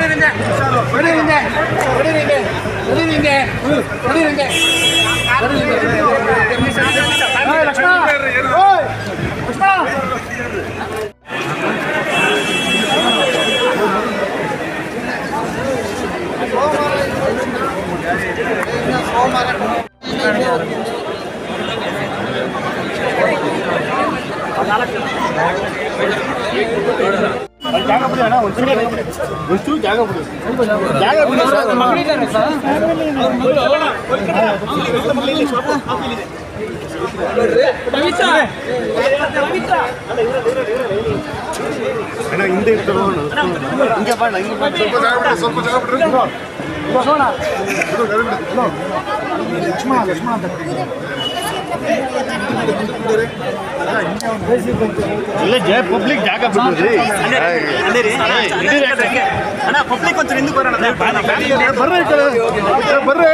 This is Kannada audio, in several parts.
விடுறீங்க விடுறீங்க விடுறீங்க விடுறீங்க விடுறீங்க லக்ஷ்மணா லக்ஷ்மணா நாளைக்கு ಜಾಗ ಬಿಡಿ ಜಾಗ ಬಿಡಿ ಅಣ್ಣ ಹಿಂದೆ ಹಿಂಗೆ ಬಾಣ ಸ್ವಲ್ಪ ಜಾಗ ಬಿಡಿ ಸ್ವಲ್ಪ ಜಾಗ ಬಿಡ್ರಿ ಲಕ್ಷ್ಮಣ ಲಕ್ಷ್ಮಣ ಅಂತ ಇಲ್ಲ ಜಯ ಪಬ್ಲಿಕ್ ಜಾಗ ಬಿಡ್ರಿ ಅಣ್ಣ ಪಬ್ಲಿಕ್ ಒಂಚೂರು ಹಿಂದಕ್ಕೆ ಬರೋಣ ಬರ್ರಿ ಈ ಕಡೆ. ಬರ್ರಿ.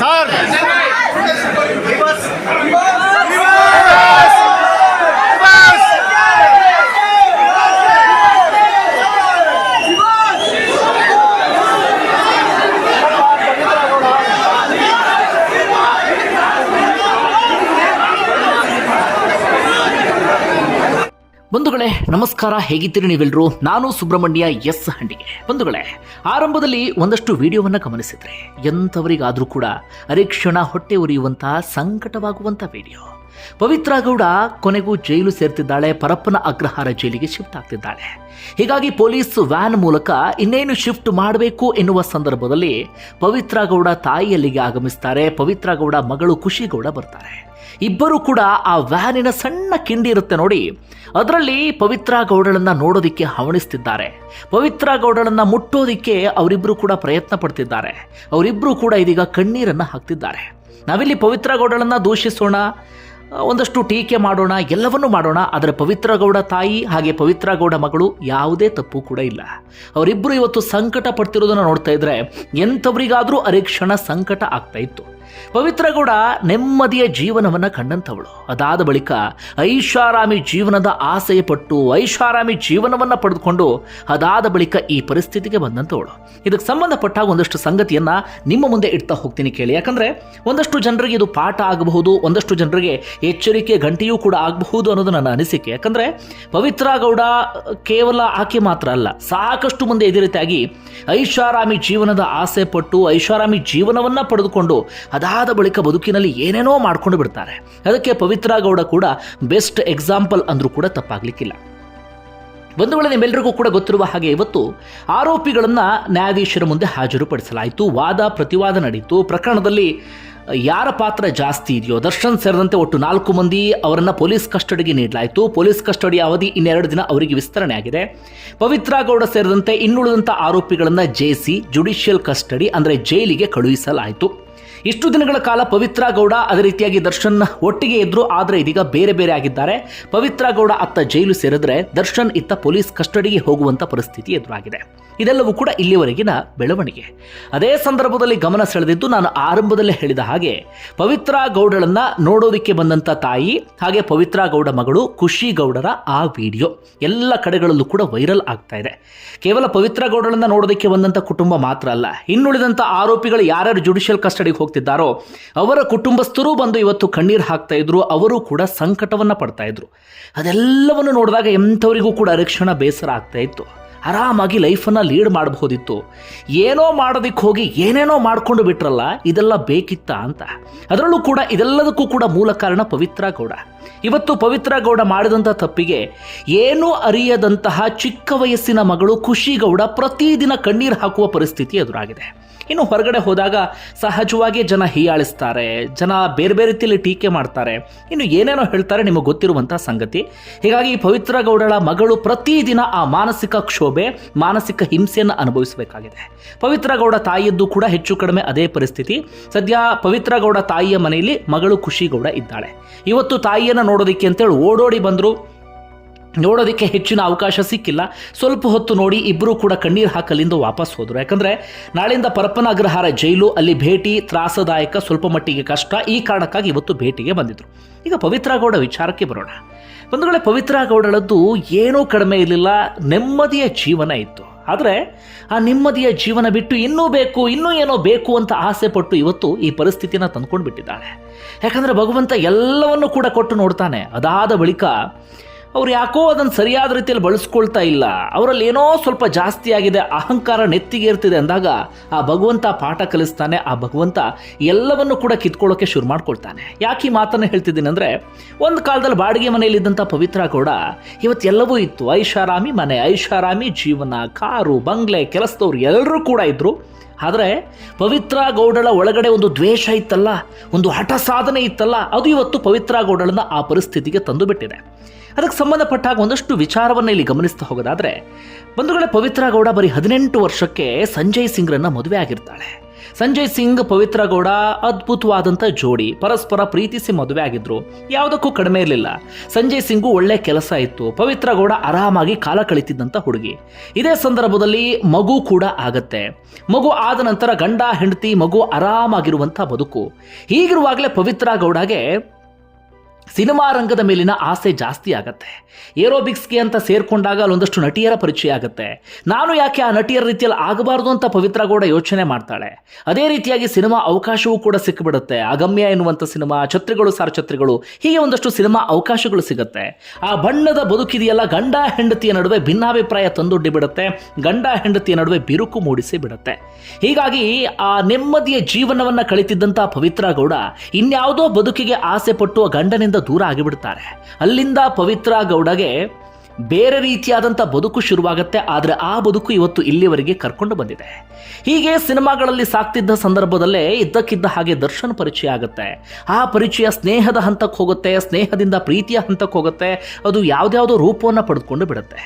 ಸರ್ ಬಂಧುಗಳೇ, ನಮಸ್ಕಾರ. ಹೇಗಿದ್ದೀರಿ ನೀವೆಲ್ಲರೂ ನಾನು ಸುಬ್ರಹ್ಮಣ್ಯ ಎಸ್ ಹಂಡಿಗೆ. ಬಂಧುಗಳೇ, ಆರಂಭದಲ್ಲಿ ಒಂದಷ್ಟು ವಿಡಿಯೋವನ್ನು ಗಮನಿಸಿದ್ರೆ ಎಂಥವರಿಗಾದರೂ ಕೂಡ ಅರಿಕ್ಷಣ ಹೊಟ್ಟೆ ಉರಿಯುವಂತಹ ಸಂಕಟವಾಗುವಂಥ ವಿಡಿಯೋ. ಪವಿತ್ರ ಗೌಡ ಕೊನೆಗೂ ಜೈಲು ಸೇರ್ತಿದ್ದಾಳೆ, ಪರಪ್ಪನ ಅಗ್ರಹಾರ ಜೈಲಿಗೆ ಶಿಫ್ಟ್ ಆಗ್ತಿದ್ದಾಳೆ. ಹೀಗಾಗಿ ಪೊಲೀಸ್ ವ್ಯಾನ್ ಮೂಲಕ ಇನ್ನೇನು ಶಿಫ್ಟ್ ಮಾಡಬೇಕು ಎನ್ನುವ ಸಂದರ್ಭದಲ್ಲಿ ಪವಿತ್ರ ಗೌಡ ತಾಯಿಯಲ್ಲಿಗೆ ಆಗಮಿಸ್ತಾರೆ, ಪವಿತ್ರ ಗೌಡ ಮಗಳು ಖುಷಿ ಗೌಡ ಬರ್ತಾರೆ. ಇಬ್ಬರು ಕೂಡ ಆ ವ್ಯಾನಿನ ಸಣ್ಣ ಕಿಂಡಿ ಇರುತ್ತೆ ನೋಡಿ, ಅದರಲ್ಲಿ ಪವಿತ್ರ ಗೌಡಳನ್ನ ನೋಡೋದಿಕ್ಕೆ ಹವಣಿಸ್ತಿದ್ದಾರೆ. ಪವಿತ್ರ ಗೌಡಳನ್ನ ಮುಟ್ಟೋದಿಕ್ಕೆ ಅವರಿಬ್ಬರು ಕೂಡ ಪ್ರಯತ್ನ ಪಡ್ತಿದ್ದಾರೆ. ಅವರಿಬ್ಬರು ಕೂಡ ಇದೀಗ ಕಣ್ಣೀರನ್ನ ಹಾಕ್ತಿದ್ದಾರೆ. ನಾವಿಲ್ಲಿ ಪವಿತ್ರ ಗೌಡಳನ್ನ ದೂಷಿಸೋಣ ಒಂದಷ್ಟು ಟೀಕೆ ಮಾಡೋಣ, ಎಲ್ಲವನ್ನೂ ಮಾಡೋಣ, ಆದರೆ ಪವಿತ್ರ ಗೌಡ ತಾಯಿ ಹಾಗೆ ಪವಿತ್ರ ಗೌಡ ಮಗಳು ಯಾವುದೇ ತಪ್ಪು ಕೂಡ ಇಲ್ಲ. ಅವರಿಬ್ಬರು ಇವತ್ತು ಸಂಕಟ ಪಡ್ತಿರೋದನ್ನು ನೋಡ್ತಾ ಇದ್ರೆ ಎಂಥವರಿಗಾದರೂ ಅರೆ ಕ್ಷಣ ಸಂಕಟ ಆಗ್ತಾ ಇತ್ತು. ಪವಿತ್ರ ಗೌಡ ನೆಮ್ಮದಿಯ ಜೀವನವನ್ನು ಕಂಡಂಥವಳು. ಅದಾದ ಬಳಿಕ ಐಷಾರಾಮಿ ಜೀವನದ ಆಸೆಯ ಪಟ್ಟು ಐಷಾರಾಮಿ ಜೀವನವನ್ನು ಪಡೆದುಕೊಂಡು ಅದಾದ ಬಳಿಕ ಈ ಪರಿಸ್ಥಿತಿಗೆ ಬಂದಂಥವಳು. ಇದಕ್ಕೆ ಸಂಬಂಧಪಟ್ಟ ಒಂದಷ್ಟು ಸಂಗತಿಯನ್ನು ನಿಮ್ಮ ಮುಂದೆ ಇಡ್ತಾ ಹೋಗ್ತೀನಿ ಕೇಳಿ. ಯಾಕಂದರೆ ಒಂದಷ್ಟು ಜನರಿಗೆ ಇದು ಪಾಠ ಆಗಬಹುದು, ಒಂದಷ್ಟು ಜನರಿಗೆ ಎಚ್ಚರಿಕೆ ಗಂಟೆಯೂ ಕೂಡ ಆಗಬಹುದು ಅನ್ನೋದು ನನ್ನ ಅನಿಸಿಕೆ. ಯಾಕಂದರೆ ಪವಿತ್ರ ಗೌಡ ಕೇವಲ ಆಕೆ ಮಾತ್ರ ಅಲ್ಲ, ಸಾಕಷ್ಟು ಮುಂದೆ ಇದೇ ರೀತಿಯಾಗಿ ಐಷಾರಾಮಿ ಜೀವನದ ಆಸೆ ಪಟ್ಟು, ಐಷಾರಾಮಿ ಜೀವನವನ್ನು ಪಡೆದುಕೊಂಡು ಅದಾದ ಬಳಿಕ ಬದುಕಿನಲ್ಲಿ ಏನೇನೋ ಮಾಡ್ಕೊಂಡು ಬಿಡ್ತಾರೆ. ಅದಕ್ಕೆ ಪವಿತ್ರ ಗೌಡ ಕೂಡ ಬೆಸ್ಟ್ ಎಕ್ಸಾಂಪಲ್ ಅಂದರೂ ಕೂಡ ತಪ್ಪಾಗಲಿಕ್ಕಿಲ್ಲ. ಒಂದು ವೇಳೆ ನಿಮ್ಮೆಲ್ಲರಿಗೂ ಕೂಡ ಗೊತ್ತಿರುವ ಹಾಗೆ ಇವತ್ತು ಆರೋಪಿಗಳನ್ನು ನ್ಯಾಯಾಧೀಶರ ಮುಂದೆ ಹಾಜರುಪಡಿಸಲಾಯಿತು. ವಾದ, ಪ್ರತಿವಾದ ನಡೆಯಿತು ಪ್ರಕರಣದಲ್ಲಿ ಯಾರ ಪಾತ್ರ ಜಾಸ್ತಿ ಇದೆಯೋ? ದರ್ಶನ್ ಸೇರಿದಂತೆ ಒಟ್ಟು ನಾಲ್ಕು ಮಂದಿ ಅವರನ್ನು ಪೊಲೀಸ್ ಕಸ್ಟಡಿಗೆ ನೀಡಲಾಯಿತು. ಪೊಲೀಸ್ ಕಸ್ಟಡಿ ಅವಧಿ ಇನ್ನೆರಡು ದಿನ ಅವರಿಗೆ ವಿಸ್ತರಣೆ ಆಗಿದೆ. ಪವಿತ್ರ ಗೌಡ ಸೇರಿದಂತೆ ಇನ್ನುಳಿದಂಥ ಆರೋಪಿಗಳನ್ನು ಜೇಸಿ, ಜುಡಿಷಿಯಲ್ ಕಸ್ಟಡಿ ಅಂದರೆ ಜೈಲಿಗೆ ಕಳುಹಿಸಲಾಯಿತು. ಇಷ್ಟು ದಿನಗಳ ಕಾಲ ಪವಿತ್ರ ಗೌಡ ಅದೇ ರೀತಿಯಾಗಿ ದರ್ಶನ್ ಒಟ್ಟಿಗೆ ಇದ್ರು, ಆದರೆ ಇದೀಗ ಬೇರೆ ಬೇರೆ ಆಗಿದ್ದಾರೆ. ಪವಿತ್ರ ಗೌಡ ಅತ್ತ ಜೈಲು ಸೇರಿದ್ರೆ ದರ್ಶನ್ ಇತ್ತ ಪೊಲೀಸ್ ಕಸ್ಟಡಿಗೆ ಹೋಗುವಂತ ಪರಿಸ್ಥಿತಿ ಎದುರಾಗಿದೆ. ಇದೆಲ್ಲವೂ ಕೂಡ ಇಲ್ಲಿವರೆಗಿನ ಬೆಳವಣಿಗೆ. ಅದೇ ಸಂದರ್ಭದಲ್ಲಿ ಗಮನ ಸೆಳೆದಿದ್ದು ನಾನು ಆರಂಭದಲ್ಲೇ ಹೇಳಿದ ಹಾಗೆ, ಪವಿತ್ರ ಗೌಡಳನ್ನ ನೋಡೋದಿಕ್ಕೆ ಬಂದಂತ ತಾಯಿ, ಹಾಗೆ ಪವಿತ್ರ ಗೌಡ ಮಗಳು ಖುಷಿ ಗೌಡರ ಆ ವಿಡಿಯೋ ಎಲ್ಲ ಕಡೆಗಳಲ್ಲೂ ಕೂಡ ವೈರಲ್ ಆಗ್ತಾ ಇದೆ. ಕೇವಲ ಪವಿತ್ರ ಗೌಡಳನ್ನ ನೋಡೋದಕ್ಕೆ ಬಂದಂತ ಕುಟುಂಬ ಮಾತ್ರ ಅಲ್ಲ, ಇನ್ನುಳಿದಂತ ಆರೋಪಿಗಳು ಯಾರ್ಯಾರು ಜುಡಿಷಿಯಲ್ ಕಸ್ಟಡಿಗೆ ಹೋಗ್ತಿದ್ದಾರೋ ಅವರ ಕುಟುಂಬಸ್ಥರು ಬಂದು ಇವತ್ತು ಕಣ್ಣೀರು ಹಾಕ್ತಾ ಇದ್ರು, ಅವರು ಕೂಡ ಸಂಕಟವನ್ನ ಪಡ್ತಾ ಇದ್ರು. ಅದೆಲ್ಲವನ್ನು ನೋಡಿದಾಗ ಎಂಥವರಿಗೂ ಕೂಡ ಅರಕ್ಷಣ ಬೇಸರ ಆಗ್ತಾ ಇತ್ತು. ಆರಾಮಾಗಿ ಲೈಫನ್ನು ಲೀಡ್ ಮಾಡಬಹುದಿತ್ತು ಏನೋ ಮಾಡೋದಕ್ಕೆ ಹೋಗಿ ಏನೇನೋ ಮಾಡ್ಕೊಂಡು ಬಿಟ್ರಲ್ಲ, ಇದೆಲ್ಲ ಬೇಕಿತ್ತ ಅಂತ. ಅದರಲ್ಲೂ ಕೂಡ ಇದೆಲ್ಲದಕ್ಕೂ ಕೂಡ ಮೂಲ ಕಾರಣ ಪವಿತ್ರ ಗೌಡ. ಇವತ್ತು ಪವಿತ್ರ ಗೌಡ ಮಾಡಿದಂಥ ತಪ್ಪಿಗೆ ಏನೂ ಅರಿಯದಂತಹ ಚಿಕ್ಕ ವಯಸ್ಸಿನ ಮಗಳು ಖುಷಿ ಗೌಡ ಪ್ರತಿದಿನ ಕಣ್ಣೀರು ಹಾಕುವ ಪರಿಸ್ಥಿತಿ ಎದುರಾಗಿದೆ. ಇನ್ನು ಹೊರಗಡೆ ಹೋದಾಗ ಸಹಜವಾಗಿ ಜನ ಹೀಯಾಳಿಸ್ತಾರೆ. ಜನ ಬೇರೆ ಬೇರೆ ರೀತಿಯಲ್ಲಿ ಟೀಕೆ ಮಾಡ್ತಾರೆ. ಇನ್ನು ಏನೇನೋ ಹೇಳ್ತಾರೆ ನಿಮಗೆ ಗೊತ್ತಿರುವಂಥ ಸಂಗತಿ. ಹೀಗಾಗಿ ಪವಿತ್ರ ಗೌಡಳ ಮಗಳು ಪ್ರತಿದಿನ ಆ ಮಾನಸಿಕ ಕ್ಷೋಭೆ, ಮಾನಸಿಕ ಹಿಂಸೆಯನ್ನು ಅನುಭವಿಸಬೇಕಾಗಿದೆ. ಪವಿತ್ರ ಗೌಡ ತಾಯಿಯದ್ದು ಕೂಡ ಹೆಚ್ಚು ಕಡಿಮೆ ಅದೇ ಪರಿಸ್ಥಿತಿ. ಸದ್ಯ ಪವಿತ್ರ ಗೌಡ ತಾಯಿಯ ಮನೆಯಲ್ಲಿ ಮಗಳು ಖುಷಿ ಗೌಡ ಇದ್ದಾಳೆ. ಇವತ್ತು ತಾಯಿಯನ್ನು ನೋಡೋದಕ್ಕೆ ಅಂತೇಳಿ ಓಡೋಡಿ ಬಂದರು. ನೋಡೋದಕ್ಕೆ ಹೆಚ್ಚಿನ ಅವಕಾಶ ಸಿಕ್ಕಿಲ್ಲ. ಸ್ವಲ್ಪ ಹೊತ್ತು ನೋಡಿ ಇಬ್ಬರೂ ಕೂಡ ಕಣ್ಣೀರು ಹಾಕಲಿಂದ ವಾಪಸ್ ಹೋದರು. ಯಾಕಂದರೆ ನಾಳೆಯಿಂದ ಪರಪ್ಪನ ಅಗ್ರಹಾರ ಜೈಲು, ಅಲ್ಲಿ ಭೇಟಿ ತ್ರಾಸದಾಯಕ ಸ್ವಲ್ಪ ಮಟ್ಟಿಗೆ ಕಷ್ಟ. ಈ ಕಾರಣಕ್ಕಾಗಿ ಇವತ್ತು ಭೇಟಿಗೆ ಬಂದಿದ್ರು. ಈಗ ಪವಿತ್ರ ಗೌಡ ವಿಚಾರಕ್ಕೆ ಬರೋಣ. ಬಂಧುಗಳೇ, ಪವಿತ್ರ ಗೌಡಳದ್ದು ಏನೂ ಕಡಿಮೆ ಇರಲಿಲ್ಲ. ನೆಮ್ಮದಿಯ ಜೀವನ ಇತ್ತು. ಆದರೆ ಆ ನೆಮ್ಮದಿಯ ಜೀವನ ಬಿಟ್ಟು ಇನ್ನೂ ಬೇಕು, ಇನ್ನೂ ಏನೋ ಬೇಕು ಅಂತ ಆಸೆ ಪಟ್ಟು ಇವತ್ತು ಈ ಪರಿಸ್ಥಿತಿನ ತಂದ್ಕೊಂಡು ಬಿಟ್ಟಿದ್ದಾಳೆ ಯಾಕಂದರೆ ಭಗವಂತ ಎಲ್ಲವನ್ನು ಕೂಡ ಕೊಟ್ಟು ನೋಡ್ತಾನೆ. ಅದಾದ ಬಳಿಕ ಅವ್ರು ಯಾಕೋ ಅದನ್ನು ಸರಿಯಾದ ರೀತಿಯಲ್ಲಿ ಬಳಸ್ಕೊಳ್ತಾ ಇಲ್ಲ. ಅವರಲ್ಲಿ ಏನೋ ಸ್ವಲ್ಪ ಜಾಸ್ತಿ ಆಗಿದೆ, ಅಹಂಕಾರ ನೆತ್ತಿಗೆ ಇರ್ತಿದೆ ಅಂದಾಗ ಆ ಭಗವಂತ ಪಾಠ ಕಲಿಸ್ತಾನೆ, ಆ ಭಗವಂತ ಎಲ್ಲವನ್ನು ಕೂಡ ಕಿತ್ಕೊಳ್ಳೋಕೆ ಶುರು ಮಾಡ್ಕೊಳ್ತಾನೆ. ಯಾಕೆ ಈ ಮಾತನ್ನು ಹೇಳ್ತಿದ್ದೀನಿ ಅಂದರೆ, ಒಂದು ಕಾಲದಲ್ಲಿ ಬಾಡಿಗೆ ಮನೆಯಲ್ಲಿದ್ದಂಥ ಪವಿತ್ರ ಗೌಡ ಇವತ್ತೆಲ್ಲವೂ ಇತ್ತು. ಐಷಾರಾಮಿ ಮನೆ, ಐಷಾರಾಮಿ ಜೀವನ, ಕಾರು, ಬಂಗ್ಲೆ, ಕೆಲಸದವ್ರು ಎಲ್ಲರೂ ಕೂಡ ಇದ್ದರು ಆದರೆ ಪವಿತ್ರ ಗೌಡಳ ಒಳಗಡೆ ಒಂದು ದ್ವೇಷ ಇತ್ತಲ್ಲ, ಒಂದು ಹಠ ಸಾಧನೆ ಇತ್ತಲ್ಲ, ಅದು ಇವತ್ತು ಪವಿತ್ರ ಗೌಡಳನ್ನ ಆ ಪರಿಸ್ಥಿತಿಗೆ ತಂದು ಬಿಟ್ಟಿದೆ ಅದಕ್ಕೆ ಸಂಬಂಧಪಟ್ಟಾಗ ಒಂದಷ್ಟು ವಿಚಾರವನ್ನು ಇಲ್ಲಿ ಗಮನಿಸ್ತಾ ಹೋಗೋದಾದ್ರೆ, ಬಂಧುಗಳೇ, ಪವಿತ್ರ ಗೌಡ ಬರೀ ಹದಿನೆಂಟು ವರ್ಷಕ್ಕೆ ಸಂಜಯ್ ಸಿಂಗ್ರನ್ನ ಮದುವೆ ಆಗಿರ್ತಾಳೆ. ಸಂಜಯ್ ಸಿಂಗ್, ಪವಿತ್ರ ಗೌಡ ಅದ್ಭುತವಾದಂಥ ಜೋಡಿ, ಪರಸ್ಪರ ಪ್ರೀತಿಸಿ ಮದುವೆ ಆಗಿದ್ರು. ಯಾವುದಕ್ಕೂ ಕಡಿಮೆ ಇರಲಿಲ್ಲ. ಸಂಜಯ್ ಸಿಂಗು ಒಳ್ಳೆ ಕೆಲಸ ಇತ್ತು. ಪವಿತ್ರ ಗೌಡ ಆರಾಮಾಗಿ ಕಾಲ ಕಳೀತಿದ್ದಂಥ ಹುಡುಗಿ. ಇದೇ ಸಂದರ್ಭದಲ್ಲಿ ಮಗು ಕೂಡ ಆಗತ್ತೆ. ಮಗು ಆದ ನಂತರ ಗಂಡ, ಹೆಂಡತಿ, ಮಗು ಆರಾಮಾಗಿರುವಂಥ ಬದುಕು. ಹೀಗಿರುವಾಗಲೇ ಪವಿತ್ರ ಗೌಡಗೆ ಸಿನಿಮಾ ರಂಗದ ಮೇಲಿನ ಆಸೆ ಜಾಸ್ತಿ ಆಗತ್ತೆ. ಏರೋಬಿಕ್ಸ್ಗೆ ಅಂತ ಸೇರ್ಕೊಂಡಾಗ ಅಲ್ಲೊಂದಷ್ಟು ನಟಿಯರ ಪರಿಚಯ ಆಗುತ್ತೆ. ನಾನು ಯಾಕೆ ಆ ನಟಿಯರ ರೀತಿಯಲ್ಲಿ ಆಗಬಾರ್ದು ಅಂತ ಪವಿತ್ರ ಗೌಡ ಯೋಚನೆ ಮಾಡ್ತಾಳೆ. ಅದೇ ರೀತಿಯಾಗಿ ಸಿನಿಮಾ ಅವಕಾಶವೂ ಕೂಡ ಸಿಕ್ಕಿಬಿಡುತ್ತೆ. ಅಗಮ್ಯ ಎನ್ನುವಂಥ ಸಿನಿಮಾ, ಛತ್ರಿಗಳು ಸಾರ್ ಛತ್ರಿಗಳು, ಹೀಗೆ ಒಂದಷ್ಟು ಸಿನಿಮಾ ಅವಕಾಶಗಳು ಸಿಗುತ್ತೆ. ಆ ಬಣ್ಣದ ಬದುಕಿದೆಯಲ್ಲ ಗಂಡ ಹೆಂಡತಿಯ ನಡುವೆ ಭಿನ್ನಾಭಿಪ್ರಾಯ ತಂದೊಡ್ಡಿ ಬಿಡುತ್ತೆ ಗಂಡ ಹೆಂಡತಿಯ ನಡುವೆ ಬಿರುಕು ಮೂಡಿಸಿ ಬಿಡುತ್ತೆ ಹೀಗಾಗಿ ಆ ನೆಮ್ಮದಿಯ ಜೀವನವನ್ನ ಕಳಿತಿದ್ದಂಥ ಪವಿತ್ರ ಗೌಡ ಇನ್ಯಾವುದೋ ಬದುಕಿಗೆ ಆಸೆ ಪಟ್ಟು ಗಂಡನಿಂದ ದೂರ ಆಗಿಬಿಡ್ತಾರೆ. ಅಲ್ಲಿಂದ ಪವಿತ್ರ ಗೌಡಗೆ ಬೇರೆ ರೀತಿಯಾದಂಥ ಬದುಕು ಶುರುವಾಗುತ್ತೆ, ಆದರೆ ಆ ಬದುಕು ಇವತ್ತು ಇಲ್ಲಿವರೆಗೆ ಕರ್ಕೊಂಡು ಬಂದಿದೆ. ಹೀಗೆ ಸಿನಿಮಾಗಳಲ್ಲಿ ಸಾಕ್ತಿದ್ದ ಸಂದರ್ಭದಲ್ಲೇ ಇದ್ದಕ್ಕಿದ್ದ ಹಾಗೆ ದರ್ಶನ್ ಪರಿಚಯ ಆಗುತ್ತೆ. ಆ ಪರಿಚಯ ಸ್ನೇಹದ ಹಂತಕ್ಕೆ ಹೋಗುತ್ತೆ, ಸ್ನೇಹದಿಂದ ಪ್ರೀತಿಯ ಹಂತಕ್ಕೆ ಹೋಗುತ್ತೆ, ಅದು ಯಾವುದ್ಯಾವುದೋ ರೂಪವನ್ನು ಪಡೆದುಕೊಂಡು ಬಿಡುತ್ತೆ.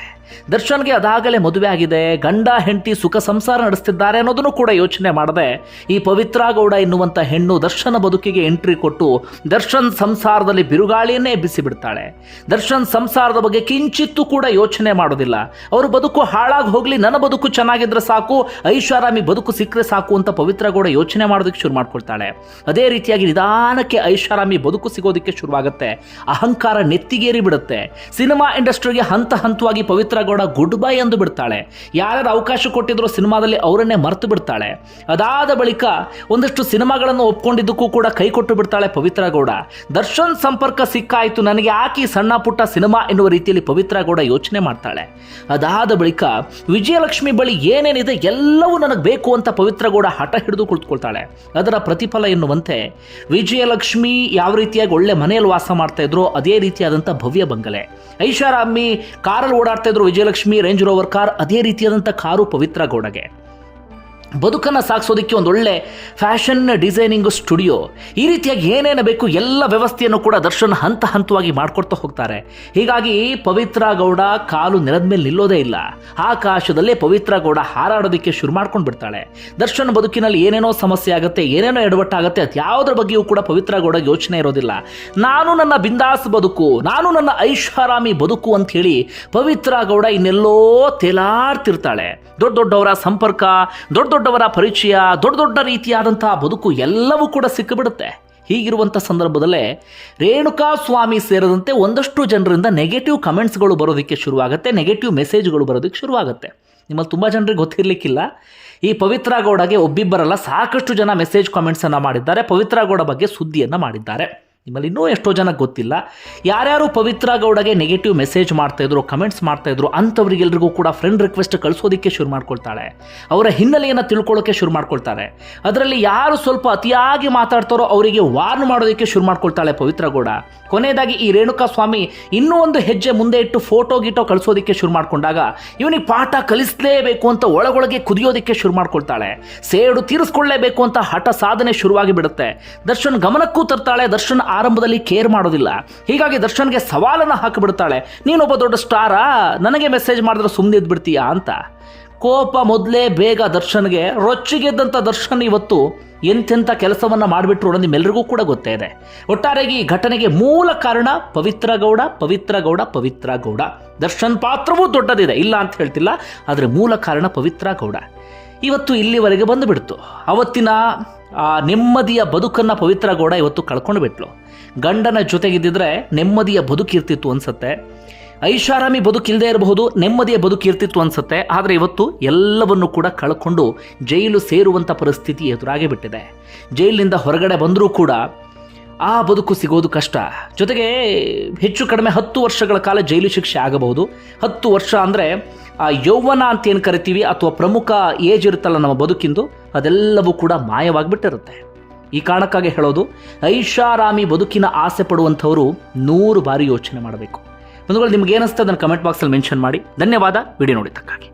ದರ್ಶನ್ಗೆ ಅದಾಗಲೇ ಮದುವೆ ಆಗಿದೆ. ಗಂಡ, ಹೆಂಡತಿ ಸುಖ ಸಂಸಾರ ನಡೆಸ್ತಿದ್ದಾರೆ ಅನ್ನೋದನ್ನು ಕೂಡ ಯೋಚನೆ ಮಾಡದೆ ಈ ಪವಿತ್ರ ಗೌಡ ಎನ್ನುವಂಥ ಹೆಣ್ಣು ದರ್ಶನ ಬದುಕಿಗೆ ಎಂಟ್ರಿ ಕೊಟ್ಟು ದರ್ಶನ್ ಸಂಸಾರದಲ್ಲಿ ಬಿರುಗಾಳಿಯನ್ನೇ ಬಿಸಿಬಿಡ್ತಾಳೆ ದರ್ಶನ್ ಸಂಸಾರದ ಬಗ್ಗೆ ಕಿಂಚಿತ್ತೂ ಕೂಡ ಯೋಚನೆ ಮಾಡೋದಿಲ್ಲ. ಅವರು ಬದುಕು ಹಾಳಾಗಿ ಹೋಗಲಿ, ನನ್ನ ಬದುಕು ಚೆನ್ನಾಗಿದ್ರೆ ಸಾಕು, ಐಷಾರಾಮಿ ಬದುಕು ಸಿಕ್ಕರೆ ಸಾಕು ಅಂತ ಪವಿತ್ರ ಗೌಡ ಯೋಚನೆ ಮಾಡೋದಕ್ಕೆ ಶುರು ಮಾಡ್ಕೊಳ್ತಾಳೆ. ಅದೇ ರೀತಿಯಾಗಿ ನಿಧಾನಕ್ಕೆ ಐಷಾರಾಮಿ ಬದುಕು ಸಿಗೋದಕ್ಕೆ ಶುರುವಾಗುತ್ತೆ. ಅಹಂಕಾರ ನೆತ್ತಿಗೇರಿ ಬಿಡುತ್ತೆ ಸಿನಿಮಾ ಇಂಡಸ್ಟ್ರಿಗೆ ಹಂತ ಹಂತವಾಗಿ ಪವಿತ್ರ ಗೌಡ ಗುಡ್ ಬೈ ಎಂದು ಬಿಡ್ತಾಳೆ. ಯಾರ್ಯಾರು ಅವಕಾಶ ಕೊಟ್ಟಿದ್ರು ಸಿನಿಮಾದಲ್ಲಿ ಅವರನ್ನೇ ಮರೆತು ಬಿಡ್ತಾಳೆ. ಅದಾದ ಬಳಿಕ ಒಂದಷ್ಟು ಸಿನಿಮಾಗಳನ್ನು ಒಪ್ಕೊಂಡಿದ್ದಕ್ಕೂ ಕೂಡ ಕೈ ಕೊಟ್ಟು ಬಿಡ್ತಾಳೆ ಪವಿತ್ರ ಗೌಡ. ದರ್ಶನ್ ಸಂಪರ್ಕ ಸಿಕ್ಕಾಯಿತು, ನನಗೆ ಆಕಿ ಸಣ್ಣ ಪುಟ್ಟ ಸಿನಿಮಾ ಎನ್ನುವ ರೀತಿಯಲ್ಲಿ ಪವಿತ್ರ ಗೌಡ ಯೋಚನೆ ಮಾಡ್ತಾಳೆ. ಅದಾದ ಬಳಿಕ ವಿಜಯಲಕ್ಷ್ಮಿ ಬಳಿ ಏನೇನಿದೆ ಎಲ್ಲವೂ ನನಗೆ ಬೇಕು ಅಂತ ಪವಿತ್ರ ಗೌಡ ಹಠ ಹಿಡಿದು ಕುಳಿತುಕೊಳ್ತಾಳೆ. ಅದರ ಪ್ರತಿಫಲ ಎನ್ನುವಂತೆ ವಿಜಯಲಕ್ಷ್ಮಿ ಯಾವ ರೀತಿಯಾಗಿ ಒಳ್ಳೆ ಮನೆಯಲ್ಲಿ ವಾಸ ಮಾಡ್ತಾ ಇದ್ರು ಅದೇ ರೀತಿಯಾದಂಥ ಭವ್ಯ ಬಂಗಲೆ. ಐಷಾರಾಮಿ ಕಾರಲ್ಲಿ ಓಡಾಡ್ತಾ ವಿಜಯಲಕ್ಷ್ಮಿ ರೇಂಜ್ ರೋವರ್ ಕಾರ್ ಅದೇ ರೀತಿಯಾದಂಥ ಕಾರು ಪವಿತ್ರ ಗೌಡಗೆ. ಬದುಕನ್ನು ಸಾಗಿಸೋದಕ್ಕೆ ಒಂದು ಒಳ್ಳೆ ಫ್ಯಾಷನ್ ಡಿಸೈನಿಂಗ್ ಸ್ಟುಡಿಯೋ. ಈ ರೀತಿಯಾಗಿ ಏನೇನು ಬೇಕು ಎಲ್ಲ ವ್ಯವಸ್ಥೆಯನ್ನು ಕೂಡ ದರ್ಶನ್ ಹಂತ ಹಂತವಾಗಿ ಮಾಡ್ಕೊಡ್ತಾ ಹೋಗ್ತಾರೆ. ಹೀಗಾಗಿ ಪವಿತ್ರ ಗೌಡ ಕಾಲು ನೆಲದ ಮೇಲೆ ನಿಲ್ಲೋದೇ ಇಲ್ಲ. ಆಕಾಶದಲ್ಲೇ ಪವಿತ್ರ ಗೌಡ ಹಾರಾಡೋದಕ್ಕೆ ಶುರು ಮಾಡ್ಕೊಂಡು ಬಿಡ್ತಾಳೆ. ದರ್ಶನ್ ಬದುಕಿನಲ್ಲಿ ಏನೇನೋ ಸಮಸ್ಯೆ ಆಗುತ್ತೆ, ಏನೇನೋ ಎಡವಟ್ಟಾಗುತ್ತೆ ಅದು ಯಾವುದ್ರ ಬಗ್ಗೆಯೂ ಕೂಡ ಪವಿತ್ರ ಗೌಡ ಯೋಚನೆ ಇರೋದಿಲ್ಲ. ನಾನು ನನ್ನ ಬಿಂದಾಸ್ ಬದುಕು, ನಾನು ನನ್ನ ಐಷಾರಾಮಿ ಬದುಕು ಅಂತ ಹೇಳಿ ಪವಿತ್ರ ಗೌಡ ಇನ್ನೆಲ್ಲೋ ತೇಲಾಡ್ತಿರ್ತಾಳೆ. ದೊಡ್ಡ ದೊಡ್ಡವರ ಸಂಪರ್ಕ ದೊಡ್ಡ ದೊಡ್ಡವರ ಪರಿಚಯ ದೊಡ್ಡ ದೊಡ್ಡ ರೀತಿಯಾದಂತಹ ಬದುಕು ಎಲ್ಲವೂ ಕೂಡ ಸಿಕ್ಕಿಬಿಡುತ್ತೆ. ಹೀಗಿರುವಂಥ ಸಂದರ್ಭದಲ್ಲೇ ರೇಣುಕಾ ಸ್ವಾಮಿ ಸೇರಿದಂತೆ ಒಂದಷ್ಟು ಜನರಿಂದ ನೆಗೆಟಿವ್ ಕಮೆಂಟ್ಸ್ಗಳು ಬರೋದಕ್ಕೆ ಶುರುವಾಗುತ್ತೆ ನೆಗೆಟಿವ್ ಮೆಸೇಜ್ಗಳು ಬರೋದಕ್ಕೆ ಶುರುವಾಗುತ್ತೆ. ನಿಮ್ಮಲ್ಲಿ ತುಂಬ ಜನರಿಗೆ ಗೊತ್ತಿರಲಿಕ್ಕಿಲ್ಲ. ಈ ಪವಿತ್ರ ಗೌಡಗೆ ಒಬ್ಬಿಬ್ಬರಲ್ಲ ಸಾಕಷ್ಟು ಜನ ಮೆಸೇಜ್ ಕಾಮೆಂಟ್ಸನ್ನು ಮಾಡಿದ್ದಾರೆ, ಪವಿತ್ರ ಗೌಡ ಬಗ್ಗೆ ಸುದ್ದಿಯನ್ನು ಮಾಡಿದ್ದಾರೆ. ನಿಮ್ಮಲ್ಲಿ ಇನ್ನೂ ಎಷ್ಟೋ ಜನ ಗೊತ್ತಿಲ್ಲ. ಯಾರ್ಯಾರು ಪವಿತ್ರ ಗೌಡಗೆ ನೆಗೆಟಿವ್ ಮೆಸೇಜ್ ಮಾಡ್ತಾ ಇದ್ರು ಕಮೆಂಟ್ಸ್ ಮಾಡ್ತಾ ಇದ್ರು, ಅಂಥವ್ರಿಗೆಲ್ರಿಗೂ ಕೂಡ ಫ್ರೆಂಡ್ ರಿಕ್ವೆಸ್ಟ್ ಕಳಿಸೋದಕ್ಕೆ ಶುರು ಮಾಡ್ಕೊಳ್ತಾಳೆ. ಅವರ ಹಿನ್ನೆಲೆಯನ್ನು ತಿಳ್ಕೊಳ್ಳೋಕೆ ಶುರು ಮಾಡ್ಕೊಳ್ತಾರೆ ಅದರಲ್ಲಿ ಯಾರು ಸ್ವಲ್ಪ ಅತಿಯಾಗಿ ಮಾತಾಡ್ತಾರೋ ಅವರಿಗೆ ವಾರ್ನ್ ಮಾಡೋದಕ್ಕೆ ಶುರು ಮಾಡ್ಕೊಳ್ತಾಳೆ ಪವಿತ್ರ ಗೌಡ. ಕೊನೆಯದಾಗಿ ಈ ರೇಣುಕಾ ಸ್ವಾಮಿ ಇನ್ನೂ ಒಂದು ಹೆಜ್ಜೆ ಮುಂದೆ ಇಟ್ಟು ಫೋಟೋ ಗೀಟೋ ಕಳಿಸೋದಕ್ಕೆ ಶುರು ಮಾಡ್ಕೊಂಡಾಗ ಇವನಿಗೆ ಪಾಠ ಕಲಿಸಲೇಬೇಕು ಅಂತ ಒಳಗೊಳಗೆ ಕುದಿಯೋದಕ್ಕೆ ಶುರು ಮಾಡ್ಕೊಳ್ತಾಳೆ. ಸೇಡು ತೀರಿಸ್ಕೊಳ್ಳೇಬೇಕು ಅಂತ ಹಠ ಸಾಧನೆ ಶುರುವಾಗಿ ಬಿಡುತ್ತೆ. ದರ್ಶನ್ ಗಮನಕ್ಕೂ ತರ್ತಾಳೆ, ದರ್ಶನ್ ಆರಂಭದಲ್ಲಿ ಕೇರ್ ಮಾಡೋದಿಲ್ಲ. ಹೀಗಾಗಿ ದರ್ಶನ್ಗೆ ಸವಾಲನ್ನು ಹಾಕಿಬಿಡ್ತಾಳೆ. ನೀನೊಬ್ಬ ದೊಡ್ಡ ಸ್ಟಾರಾ? ನನಗೆ ಮೆಸೇಜ್ ಮಾಡಿದ್ರೆ ಸುಮ್ಮನೆ ಇದ್ಬಿಡ್ತೀಯಾ ಅಂತ. ಕೋಪ ಮೊದಲೇ ಬೇಗ ದರ್ಶನ್ಗೆ. ರೊಚ್ಚಿಗೆದ್ದಂಥ ದರ್ಶನ್ ಇವತ್ತು ಎಂತೆಂಥ ಕೆಲಸವನ್ನು ಮಾಡಿಬಿಟ್ರು ಅನ್ನೋದು ನಿಮ್ಮೆಲ್ಲರಿಗೂ ಕೂಡ ಗೊತ್ತೇ ಇದೆ. ಒಟ್ಟಾರೆಯಾಗಿ ಈ ಘಟನೆಗೆ ಮೂಲ ಕಾರಣ ಪವಿತ್ರ ಗೌಡ ಪವಿತ್ರ ಗೌಡ ಪವಿತ್ರ ಗೌಡ. ದರ್ಶನ್ ಪಾತ್ರವೂ ದೊಡ್ಡದಿದೆ. ಇಲ್ಲ ಅಂತ ಹೇಳ್ತಿಲ್ಲ. ಆದರೆ ಮೂಲ ಕಾರಣ ಪವಿತ್ರ ಗೌಡ. ಇವತ್ತು ಇಲ್ಲಿವರೆಗೆ ಬಂದುಬಿಡ್ತು. ಅವತ್ತಿನ, ಆ, ನೆಮ್ಮದಿಯ ಬದುಕನ್ನು ಪವಿತ್ರ ಗೌಡ ಇವತ್ತು ಕಳ್ಕೊಂಡು ಬಿಟ್ಲು. ಗಂಡನ ಜೊತೆಗಿದ್ದಿದ್ರೆ ನೆಮ್ಮದಿಯ ಬದುಕಿರ್ತಿತ್ತು ಅನಿಸುತ್ತೆ. ಐಷಾರಾಮಿ ಬದುಕಿಲ್ಲದೆ ಇರಬಹುದು, ನೆಮ್ಮದಿಯ ಬದುಕಿರ್ತಿತ್ತು ಅನ್ಸುತ್ತೆ. ಆದರೆ ಇವತ್ತು ಎಲ್ಲವನ್ನು ಕೂಡ ಕಳ್ಕೊಂಡು ಜೈಲು ಸೇರುವಂಥ ಪರಿಸ್ಥಿತಿ ಎದುರಾಗಿ ಬಿಟ್ಟಿದೆ ಜೈಲಿನಿಂದ ಹೊರಗಡೆ ಬಂದರೂ ಕೂಡ ಆ ಬದುಕು ಸಿಗೋದು ಕಷ್ಟ. ಜೊತೆಗೆ ಹೆಚ್ಚು ಕಡಿಮೆ ಹತ್ತು ವರ್ಷಗಳ ಕಾಲ ಜೈಲು ಶಿಕ್ಷೆ ಆಗಬಹುದು. ಹತ್ತು ವರ್ಷ ಅಂದರೆ, ಆ ಯೌವನ ಅಂತ ಏನು ಕರಿತೀವಿ ಅಥವಾ ಪ್ರಮುಖ ಏಜ್ ಇರುತ್ತಲ್ಲ ನಮ್ಮ ಬದುಕಿಂದು, ಅದೆಲ್ಲವೂ ಕೂಡ ಮಾಯವಾಗಿಬಿಟ್ಟಿರುತ್ತೆ. ಈ ಕಾರಣಕ್ಕಾಗಿ ಹೇಳೋದು, ಐಷಾರಾಮಿ ಬದುಕಿನ ಆಸೆ ಪಡುವಂಥವರು ನೂರು ಬಾರಿ ಯೋಚನೆ ಮಾಡಬೇಕು. ಬಂಧುಗಳು, ನಿಮ್ಗೆ ಏನಿಸ್ತದೆ ಅದನ್ನು ಕಮೆಂಟ್ ಬಾಕ್ಸಲ್ಲಿ ಮೆನ್ಷನ್ ಮಾಡಿ. ಧನ್ಯವಾದ, ವಿಡಿಯೋ ನೋಡಿದ್ದಕ್ಕಾಗಿ.